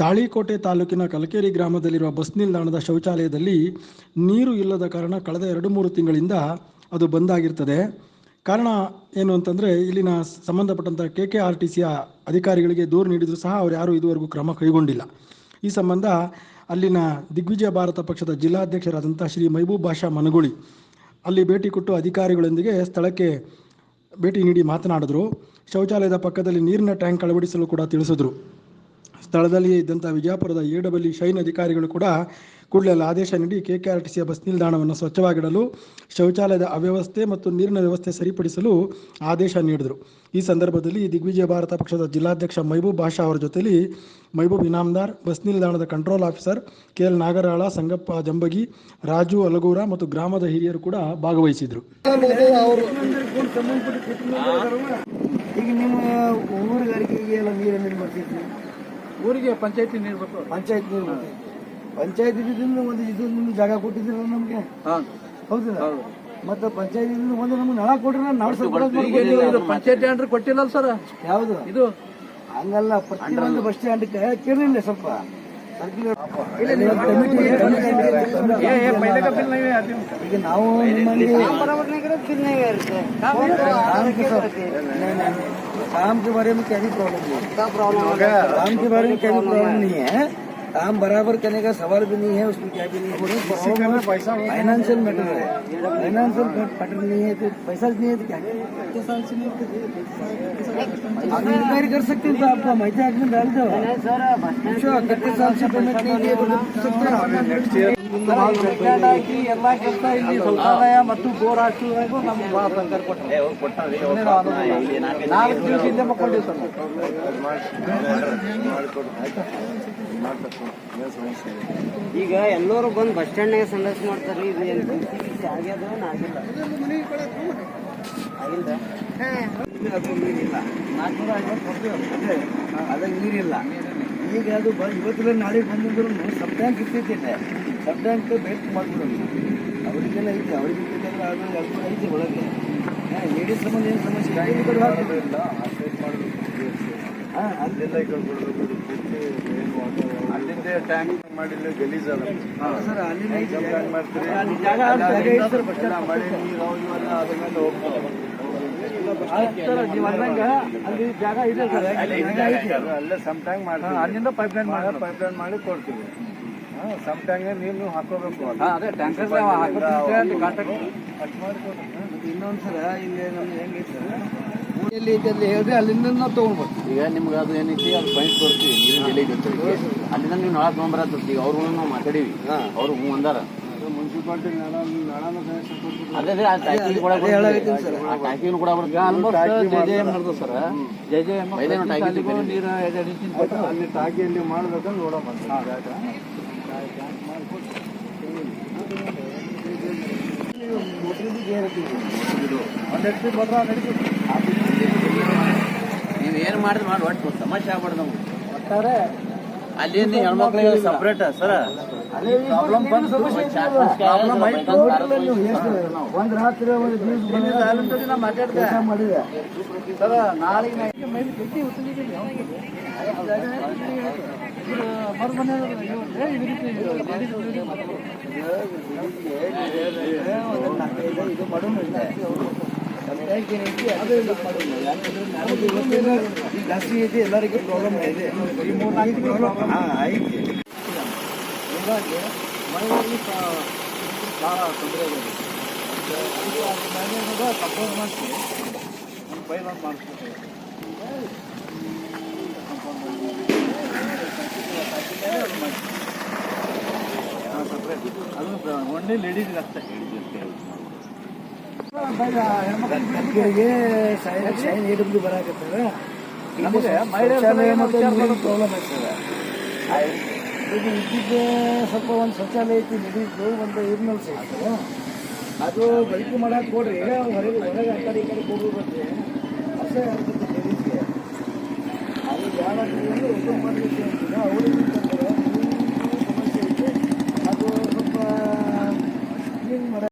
ತಾಳಿಕೋಟೆ ತಾಲೂಕಿನ ಕಲಕೇರಿ ಗ್ರಾಮದಲ್ಲಿರುವ ಬಸ್ ನಿಲ್ದಾಣದ ಶೌಚಾಲಯದಲ್ಲಿ ನೀರು ಇಲ್ಲದ ಕಾರಣ ಕಳೆದ ಎರಡು ಮೂರು ತಿಂಗಳಿಂದ ಅದು ಬಂದಾಗಿರ್ತದೆ ಕಾರಣ ಏನು ಅಂತಂದರೆ ಇಲ್ಲಿನ ಸಂಬಂಧಪಟ್ಟಂಥ ಕೆ ಕೆ ಆರ್ ಟಿ ಸಿಯ ಅಧಿಕಾರಿಗಳಿಗೆ ದೂರು ನೀಡಿದರೂ ಸಹ ಅವರು ಯಾರೂ ಇದುವರೆಗೂ ಕ್ರಮ ಕೈಗೊಂಡಿಲ್ಲ. ಈ ಸಂಬಂಧ ಅಲ್ಲಿನ ದಿಗ್ವಿಜಯ ಭಾರತ ಪಕ್ಷದ ಜಿಲ್ಲಾಧ್ಯಕ್ಷರಾದಂಥ ಶ್ರೀ ಮೈಬೂಬ್ ಭಾಷಾ ಮನಗುಳಿ ಅಲ್ಲಿ ಭೇಟಿ ಕೊಟ್ಟು ಅಧಿಕಾರಿಗಳೊಂದಿಗೆ ಸ್ಥಳಕ್ಕೆ ಭೇಟಿ ನೀಡಿ ಮಾತನಾಡಿದ್ರು. ಶೌಚಾಲಯದ ಪಕ್ಕದಲ್ಲಿ ನೀರಿನ ಟ್ಯಾಂಕ್ ಅಳವಡಿಸಲು ಕೂಡ ತಿಳಿಸಿದ್ರು. ಸ್ಥಳದಲ್ಲಿ ಇದ್ದಂಥ ವಿಜಯಪುರದ ಎ ಡಬ್ಲ್ಯೂ ಶೈನ್ ಅಧಿಕಾರಿಗಳು ಕೂಡ ಕೂಡಲೇ ಆದೇಶ ನೀಡಿ ಕೆ ಕೆ ಆರ್ ಟಿ ಸಿಯ ಬಸ್ ನಿಲ್ದಾಣವನ್ನು ಸ್ವಚ್ಛವಾಗಿಡಲು ಶೌಚಾಲಯದ ಅವ್ಯವಸ್ಥೆ ಮತ್ತು ನೀರಿನ ವ್ಯವಸ್ಥೆ ಸರಿಪಡಿಸಲು ಆದೇಶ ನೀಡಿದರು. ಈ ಸಂದರ್ಭದಲ್ಲಿ ದಿಗ್ವಿಜಯ ಭಾರತ ಪಕ್ಷದ ಜಿಲ್ಲಾಧ್ಯಕ್ಷ ಮೈಬೂಬ್ ಬಾಷಾ ಅವರ ಜೊತೆಯಲ್ಲಿ ಮೈಬೂಬ್ ಇನಾಮ್ದಾರ್, ಬಸ್ ನಿಲ್ದಾಣದ control officer K L Nagaral Sangappa Jambagi, Raju Alagur ಮತ್ತು ಗ್ರಾಮದ ಹಿರಿಯರು ಕೂಡ ಭಾಗವಹಿಸಿದರು ಈಗ ನಿಮ್ಮ ಊರುಗಾರಿಕೆಗೆ ಎಲ್ಲ ನೀರನ್ನು ಬರ್ತಿದ್ವಿ ಊರಿಗೆ ಪಂಚಾಯತಿ ನೀರು ಬರ್ತಾವ ಪಂಚಾಯತ್ ನೀರು ಪಂಚಾಯತ್ ಒಂದು ಇದು ನಿಮ್ಗೆ ಜಾಗ ಕೊಟ್ಟಿದ್ದೀರಲ್ಲ ನಮಗೆ? ಹಾಂ. ಹೌದು. ಮತ್ತೆ ಪಂಚಾಯತ್ ಒಂದು ನಮ್ಗೆ ನಳ ಕೊಟ್ರೆ ನಾವು ಇದು ಪಂಚಾಯತಿ ಅಂಡ್ರೆ ಕೊಟ್ಟಿಲ್ಲ ಸರ್? ಯಾವುದು? ಇದು. ಹಂಗಲ್ಲ ಪ್ರತಿಯೊಂದು ಬಸ್ ಸ್ಟ್ಯಾಂಡ್ ಕೇಳಿಲ್ಲ ಸ್ವಲ್ಪ. ಈಗ ನಾವು ನಿಮ್ಮಲ್ಲಿ काम के बारे में क्या भी प्रॉब्लम नहीं है। प्रॉब्लम काम के बारे में क्या भी प्रॉब्लम नहीं है काम बराबर करने का सवाल भी नहीं है उसमें क्या भी नहीं है। फाइनेंशियल मैटर है। फाइनेंशियल मैटर नहीं है तो पैसा नहीं है तो क्या? आप इंक्वायरी कर सकते हैं तो आपका माहिती आदमी डाल दो। कितने साल से पेमेंट नहीं हैं। ಹಾಕಿ ಎಲ್ಲ ಕೆಲಸ ಇಲ್ಲಿ ಶೌಚಾಲಯ ಮತ್ತು ಬೋರ್ ಹಾಕುವವರೆಗೂ ನಮ್ಗೆ ಬಹಳ ಸಹಕಾರ ಕೊಟ್ಟರು ನಾಲ್ಕು ದಿವಸ ಹಿಂದೆ ಮಕ್ಕೊಂಡಿವಿ ಸರ್. ಈಗ ಎಲ್ಲರೂ ಬಂದು ಬಸ್ ಸ್ಟ್ಯಾಂಡ್ನಾಗ ಸಂಡಸ್ ಮಾಡ್ತಾರೆ ಇದು ಏನು ಆಗ್ಯದ ಆಗಿಲ್ಲ. ಆಗಿಲ್ದ? ಅದು ನೀರಿಲ್ಲ ನಾಲ್ಕುನೂರ ಐವತ್ತು ಅದಾಗ ನೀರಿಲ್ಲ. ಈಗ ಅದು ಬ ಇವತ್ತಿಲ್ಲ ನಾಳೆ ಬಂದಿದ್ರು ಸಬ್ ಟ್ಯಾಂಕ್ ಇರ್ತೈತಿ ಸಬ್ ಟ್ಯಾಂಕ್ ಬೇಕು ಮಾಡ್ಬಿಡೋದು ಅವರಿಗೆಲ್ಲ ಐತೆ ಅವ್ರಿಗೆ ಇರ್ತೈತೆ ಅದು ಐತೆ ಒಳಗೆ. ಲೇಡೀಸ್ ಸಂಬಂಧ ಏನು ಸಮಸ್ಯೆ? ಹಾಂ ಅಲ್ಲೆಲ್ಲ ಅಲ್ಲಿಂದೇ ಟ್ಯಾಂಕ್ ಮಾಡಿಲ್ಲ ಗಲೀಜ್ ಅದ ಸರ್ ಅಲ್ಲಿ ಮಾಡ್ತೀರಿ ಮಳೆ ನೀರು ಅವು ಇವೆಲ್ಲ ಅದ್ರ ಮೇಲೆ ಹೋಗ್ತಾರೆ ಅಲ್ಲಿ ಜಾಗ ಇದೆ ಸರ್. ಅದು ಅಲ್ಲೇ ಸಮ್ ಟ್ಯಾಂಕ್ ಹಾ, ಮಾಡ್ತೀವಿ ಅಲ್ಲಿಂದ ಪೈಪ್ ಲೈನ್ ಮಾಡಿ ಪೈಪ್ ಲೈನ್ ಮಾಡಿ ಕೊಡ್ತೀವಿ. ಸಮ್ ಟ್ಯಾಂಕ್ ನೀರು ನೀವು ಹಾಕೋಬೇಕು ಅದೇ. ಟ್ಯಾಂಕರ್ ಇನ್ನೊಂದ್ಸಲ ಇಲ್ಲಿ ಹೆಂಗೈತೆ ಸರ್ ಎಲ್ಲಿ ಐತೆ ಅಲ್ಲಿ ಹೇಳಿದ್ರೆ ಅಲ್ಲಿಂದ ನಾವು ತೊಗೊಂಡ್ಬರ್ತೀವಿ ಈಗ ನಿಮ್ಗೆ ಅದು ಏನೈತಿ ಅದು ಪಾಯಿಂಟ್ ಕೊಡ್ತೀವಿ ನೀರಿನ ಗೊತ್ತಿರುತ್ತೆ ಅಲ್ಲಿಂದ ನೀವು ನಾಳೆ ತಗೊಂಡ್ಬರ ಈಗ ಅವ್ರು ನಾವು ಮಾತಾಡೀವಿ. ಅವ್ರು ಹ್ಞೂ ಅಂದಾರ. ಅದೇ ಆ ಟ್ಯಾಕಿಗೆ ಕೂಡ. ಆ ಟ್ಯಾಕಿಗೂ ಕೂಡ ಬರುತ್ತೆ ಆಲ್ಮೋಸ್ಟ್ ಜೆ ಜೆ ಎಂ ನಡೆದು ಸರ್. ಜೆ ಜೆ ಎಂ ಐದೇನು ಟ್ಯಾಂಕಿ ಅಲ್ಲಿಗೂ ನೀರು ಎಡೆ ಕೊಟ್ಟು ಅಲ್ಲಿ ಟಾಕಿ ಅಲ್ಲಿ ಮಾಡ್ಬೇಕಂತ ನೋಡಮ್ಮ ಜಾಗ. ನೀವು ಏನು ಮಾಡಿದ್ರೆ ಮಾಡಿ ಒಟ್ಟು ಸಮಸ್ಯೆ ಆಗ್ಬಾರ್ದು ನಮ್ಗೆ. ಅಲ್ಲಿ ಹೆಣ್ಮಕ್ಳಿಗೆ ಸಪ್ರೇಟ್ ಸರ್. ಪ್ರಾಬ್ಲಮ್ ಬಂದು ಪ್ರಾಬ್ಲಮ್ ಆಯ್ತು ಒಂದು ರಾತ್ರಿ ಒಂದು ದಿವಸ ಮಾಡಿದೆ ಸರ್ ನಾಳೆಗೆ ನಾ- ಇದು ಮಾಡೋಣ ಜಾಸ್ತಿ ಐತಿ ಎಲ್ಲರಿಗೂ ಪ್ರಾಬ್ಲಮ್ ಇದೆ ಈ ಮೂರು ನಾಲ್ಕು ಪ್ರಾಬ್ಲಮ್ ಹಾಂ ಐತಿ ಹೀಗಾಗಿ ಮನೆಯಲ್ಲಿ ಭಾಳ ತೊಂದರೆ ಇದೆ. ಅದು ಆ ಮನೆಯಾಗ ಕಂಪೌಂಡ್ ಮಾಡಿಸಿ ಒಂದು ಪೈಲ್ ಒಂದು ಮಾಡಿಸ್ಬೇಕು ಅದು ಒಳ್ಳೆ ಲೇಡೀಸ್ ಅಷ್ಟೇ ಶೈನ್ ಶೈನ್ ಎ ಡಬ್ಲ್ಯೂ ಬರಾಕತ್ತಾರ ನಮಗೆ ಮಹಿಳೆಯರ. ಪ್ರಾಬ್ಲಮ್ ಆಗ್ತದೆ. ಈಗ ಇದ್ದಿದ್ದೆ ಸ್ವಲ್ಪ ಒಂದು ಶೌಚಾಲಯ ಐತಿ ನಡೀತು ಒಂದು ಇರ್ನಲ್ ಐತೆ ಅದು ಬಳಕೆ ಮಾಡಕ್ಕೆ ಕೊಡ್ರಿ ಹೊರಗೆ ಹೊರಗೆ ಆ ಕಡೆ ಈ ಕಡೆ ಹೋಗಿ ಅಷ್ಟೇ ಅಸಹ್ಯ